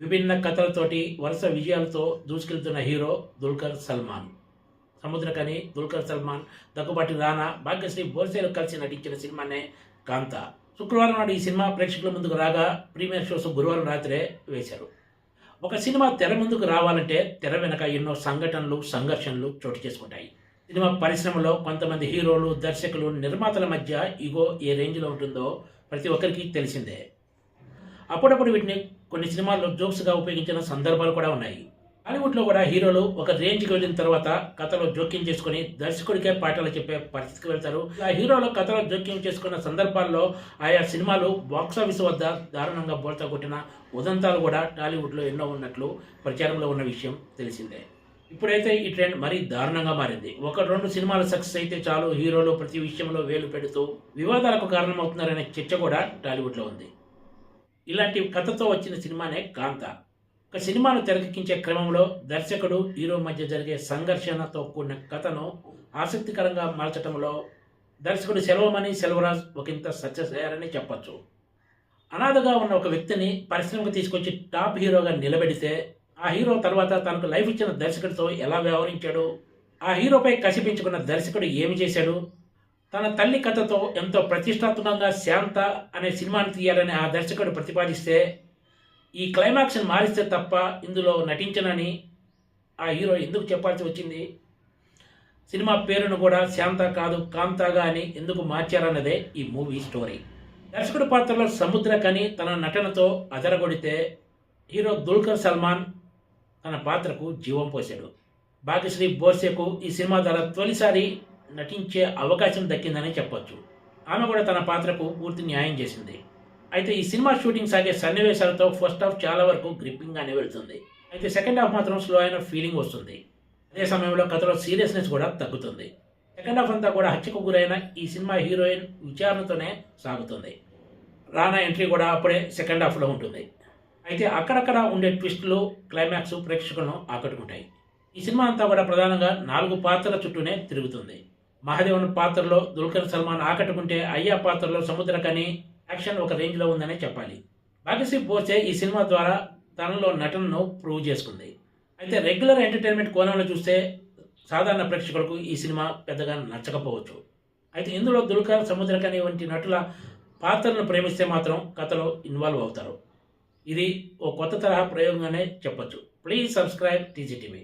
విభిన్న కథలతోటి వరుస విజయాలతో దూసుకెళ్తున్న హీరో దుల్కర్ సల్మాన్. సముద్రకని దుల్కర్ సల్మాన్ దగ్గుబాటి రానా భాగ్యశ్రీ బోర్సేలు కలిసి నటించిన సినిమానే కాంత. శుక్రవారం నాడు ఈ సినిమా ప్రేక్షకుల ముందుకు రాగా ప్రీమియర్ షోస్ గురువారం రాత్రే వేశారు. ఒక సినిమా తెర ముందుకు రావాలంటే తెర వెనక ఎన్నో సంఘటనలు సంఘర్షణలు చోటు చేసుకుంటాయి. సినిమా పరిశ్రమలో కొంతమంది హీరోలు దర్శకులు నిర్మాతల మధ్య ఇగో ఏ రేంజ్లో ఉంటుందో ప్రతి ఒక్కరికి తెలిసిందే. అప్పుడప్పుడు వీటిని కొన్ని సినిమాల్లో జోక్స్గా ఉపయోగించిన సందర్భాలు కూడా ఉన్నాయి. హాలీవుడ్లో కూడా హీరోలు ఒక రేంజ్కి వెళ్ళిన తర్వాత కథలో జోక్యం చేసుకుని దర్శకుడికే పాటలు చెప్పే పరిస్థితికి వెళ్తారు. ఆ హీరోలు కథలో జోక్యం చేసుకున్న సందర్భాల్లో ఆయా సినిమాలు బాక్సాఫీస్ వద్ద దారుణంగా బోల్తా కొట్టిన ఉదంతాలు కూడా టాలీవుడ్లో ఎన్నో ఉన్నట్లు ప్రచారంలో ఉన్న విషయం తెలిసిందే. ఇప్పుడైతే ఈ ట్రెండ్ మరీ దారుణంగా మారింది. ఒక రెండు సినిమాలు సక్సెస్ అయితే చాలు హీరోలు ప్రతి విషయంలో వేలు పెడుతూ వివాదాలకు కారణమవుతున్నారనే చర్చ కూడా టాలీవుడ్లో ఉంది. ఇలాంటి కథతో వచ్చిన సినిమానే కాంత. ఒక సినిమాను తెరకెక్కించే క్రమంలో దర్శకుడు హీరో మధ్య జరిగే సంఘర్షణతో కూడిన కథను ఆసక్తికరంగా మార్చడంలో దర్శకుడు సెల్వమణి సెల్వరాజ్ ఒకంత సక్సెస్ అయ్యారని చెప్పొచ్చు. అనాథగా ఉన్న ఒక వ్యక్తిని పరిశ్రమకు తీసుకొచ్చి టాప్ హీరోగా నిలబెడితే ఆ హీరో తర్వాత తనకు లైఫ్ ఇచ్చిన దర్శకుడితో ఎలా వ్యవహరించాడు? ఆ హీరోపై కసిపించుకున్న దర్శకుడు ఏమి చేశాడు? తన తల్లి కథతో ఎంతో ప్రతిష్టాత్మకంగా శాంత అనే సినిమాని తీయాలని ఆ దర్శకుడు ప్రతిపాదిస్తే ఈ క్లైమాక్స్ని మారిస్తే తప్ప ఇందులో నటించనని ఆ హీరో ఎందుకు చెప్పాల్సి వచ్చింది? సినిమా పేరును కూడా శాంత కాదు కాంతాగా అని ఎందుకు మార్చారన్నదే ఈ మూవీ స్టోరీ. దర్శకుడి పాత్రలో సముద్ర కని తన నటనతో అదరగొడితే హీరో దుల్కర్ సల్మాన్ తన పాత్రకు జీవం పోశాడు. భాగ్యశ్రీ బోర్సేకు ఈ సినిమా ద్వారా తొలిసారి నటించే అవకాశం దక్కిందనే చెప్పొచ్చు. ఆమె కూడా తన పాత్రకు పూర్తి న్యాయం చేసింది. అయితే ఈ సినిమా షూటింగ్ సాగే సన్నివేశాలతో ఫస్ట్ హాఫ్ చాలా వరకు గ్రిప్పింగ్గానే వెళ్తుంది. అయితే సెకండ్ హాఫ్ మాత్రం స్లో అయిన ఫీలింగ్ వస్తుంది. అదే సమయంలో కథలో సీరియస్నెస్ కూడా తగ్గుతుంది. సెకండ్ హాఫ్ అంతా కూడా హత్యకు గురైన ఈ సినిమా హీరోయిన్ విచారణతోనే సాగుతుంది. రానా ఎంట్రీ కూడా అప్పుడే సెకండ్ హాఫ్లో ఉంటుంది. అయితే అక్కడక్కడ ఉండే ట్విస్టులు క్లైమాక్స్ ప్రేక్షకులను ఆకట్టుకుంటాయి. ఈ సినిమా అంతా కూడా ప్రధానంగా నాలుగు పాత్రల చుట్టూనే తిరుగుతుంది. మహాదేవన్ పాత్రలో దుల్కర్ సల్మాన్ ఆకట్టుకుంటే అయ్యా పాత్రలో సముద్రకని యాక్షన్ ఒక రేంజ్లో ఉందనే చెప్పాలి. భాగ్యశ్రీ పోర్చే ఈ సినిమా ద్వారా తనలో నటనను ప్రూవ్ చేసుకుంది. అయితే రెగ్యులర్ ఎంటర్టైన్మెంట్ కోణంలో చూస్తే సాధారణ ప్రేక్షకులకు ఈ సినిమా పెద్దగా నచ్చకపోవచ్చు. అయితే ఇందులో దుల్కర్ సముద్రకని వంటి నటుల పాత్రలను ప్రేమిస్తే మాత్రం కథలో ఇన్వాల్వ్ అవుతారు. ఇది ఓ కొత్త తరహా ప్రయోగంగానే చెప్పొచ్చు. Please subscribe TGTV.